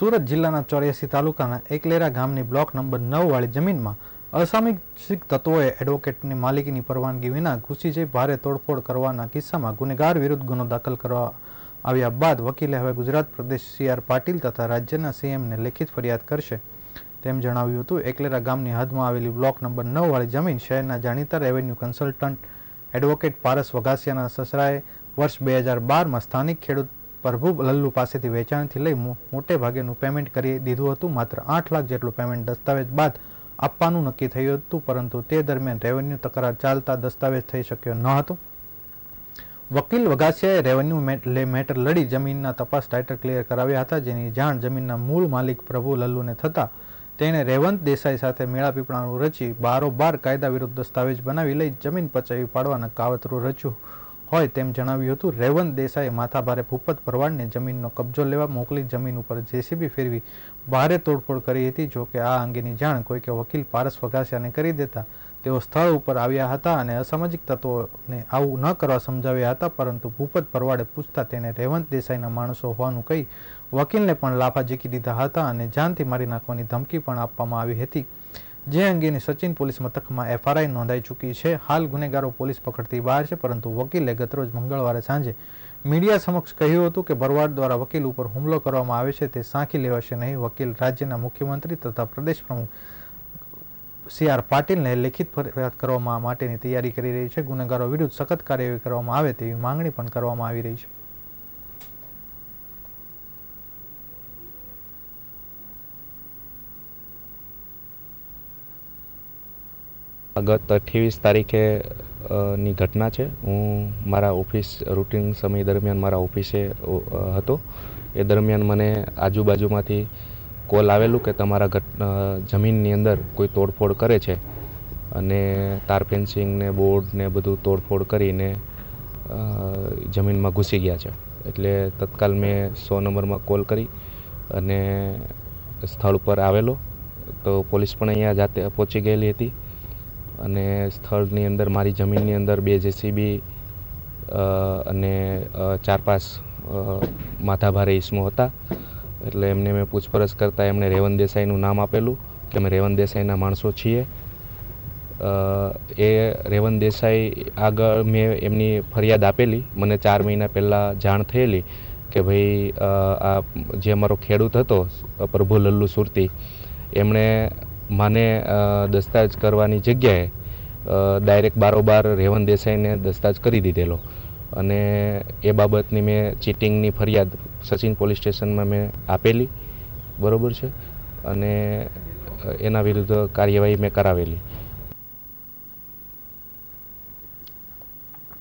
સુરત જિલ્લાના ચોર્યાસી તાલુકાના એકલેરા ગામની બ્લોક નંબર નવ વાળી જમીનમાં અસામાજિક તત્વોએ એડવોકેટની માલિકીની પરવાનગી વિના ઘૂસી જઈ ભારે તોડફોડ કરવાના કિસ્સામાં ગુનેગાર વિરુદ્ધ ગુનો દાખલ કરવા આવ્યા બાદ વકીલે હવે ગુજરાત પ્રદેશ સી આર પાટીલ તથા રાજ્યના સીએમને લેખિત ફરિયાદ કરશે. તેમ જણાવ્યું હતું, એકલેરા ગામની હદમાં આવેલી બ્લોક નંબર નવ વાળી જમીન શહેરના જાણીતા રેવન્યુ કન્સલ્ટન્ટ એડવોકેટ પારસ વઘાસિયાના સસરાએ વર્ષ બે હજાર બારમાં સ્થાનિક ખેડૂત પ્રભુ લલ્લુ પાસેથી વેચાણથી લઈ મોટે ભાગેનું પેમેન્ટ કરી દીધું હતું. માત્ર આઠ લાખ જેટલું પેમેન્ટ દસ્તાવેજ બાદ આપવાનું નક્કી થયું હતું, પરંતુ તે દરમિયાન રેવન્યુ તકરાર ચાલતા દસ્તાવેજ થઈ શક્યો ન હતો. વકીલ વઘાસિયાએ રેવન્યુ મેટર લડી જમીનના તપાસ ટાઇટલ ક્લિયર કરાવ્યા હતા, જેની જાણ જમીનના મૂળ માલિક પ્રભુ લલ્લુને થતા તેણે રેવંત દેસાઈ સાથે મેળાપીપળાનું રચી બારોબાર કાયદા વિરુદ્ધ દસ્તાવેજ બનાવી લઈ જમીન પચાવી પાડવાના કાવતરું રચ્યું. હોય તેમ જણાવ્યું હતું. રેવંત દેસાઈએ માથાભારે ભૂપત ભરવાડને જમીનનો કબજો લેવા મોકલી જમીન ઉપર જેસીબી ફેરવી ભારે તોડફોડ કરી હતી. જો કે આ અંગેની જાણ કોઈકે વકીલ પારસ વઘાસિયાને કરી દેતા તેઓ સ્થળ ઉપર આવ્યા હતા અને અસામાજિક તત્વોને આવું ન કરવા સમજાવ્યા હતા, પરંતુ ભૂપત ભરવાડે પૂછતા તેને રેવંત દેસાઈના માણસો હોવાનું કહી વકીલને પણ લાફા ઝીકી દીધા હતા અને જાનથી મારી નાખવાની ધમકી પણ આપવામાં આવી હતી. જે અંગેની સચિન પોલીસ મથકમાં એફઆરઆઈ નોંધાઈ ચૂકી છે. હાલ ગુનેગારો પોલીસ પકડતી બહાર છે, પરંતુ વકીલે ગતરોજ મંગળવારે સાંજે મીડિયા સમક્ષ કહ્યું હતું કે ભરવાડ દ્વારા વકીલ ઉપર હુમલો કરવામાં આવે છે, તે સાંખી લેવાશે નહીં. વકીલ રાજ્યના મુખ્યમંત્રી તથા પ્રદેશ પ્રમુખ સી આર પાટીલને લેખિત ફરિયાદ કરવા માટેની તૈયારી કરી રહી છે. ગુનેગારો વિરુદ્ધ સખત કાર્યવાહી કરવામાં આવે તેવી માંગણી પણ કરવામાં આવી રહી છે. ગત અઠ્યાવીસ તારીખે ની ઘટના છે. હું મારા ઓફિસ રૂટિન સમય દરમિયાન મારા ઓફિસે હતો. એ દરમિયાન મને આજુબાજુમાંથી કોલ આવેલું કે તમારા ઘટ જમીનની અંદર કોઈ તોડફોડ કરે છે. અને તાર ફેન્સિંગ ને બોર્ડ ને બધું તોડફોડ કરીને જમીનમાં ઘૂસી ગયા છે. એટલે તત્કાલ મેં સો નંબરમાં કોલ કરી અને સ્થળ પર આવેલો. તો પોલીસ પણ અહીંયા જાતે પહોંચી ગયેલી હતી. અને સ્થળની અંદર, મારી જમીનની અંદર બે જેસીબી અને ચાર પાંચ માથાભારે ઈસમો હતા. એટલે એમને મેં પૂછપરછ કરતાં એમણે રેવન દેસાઈનું નામ આપેલું કે અમે રેવન દેસાઈના માણસો છીએ. એ રેવન દેસાઈ આગળ મેં એમની ફરિયાદ આપેલી. મને ચાર મહિના પહેલાં જાણ થયેલી કે ભાઈ આ જે અમારો ખેડૂત હતો, પ્રભુ લલ્લુ સુરતી, એમણે મને દસ્તાવેજ કરવાની જગ્યાએ ડાયરેક્ટ બારોબાર રેવન દેસાઈને દસ્તાવેજ કરી દીધેલો. અને એ બાબતની મેં ચીટિંગની ફરિયાદ સચિન પોલીસ સ્ટેશનમાં મેં આપેલી. બરોબર છે? અને એના વિરુદ્ધ કાર્યવાહી મેં કરાવેલી.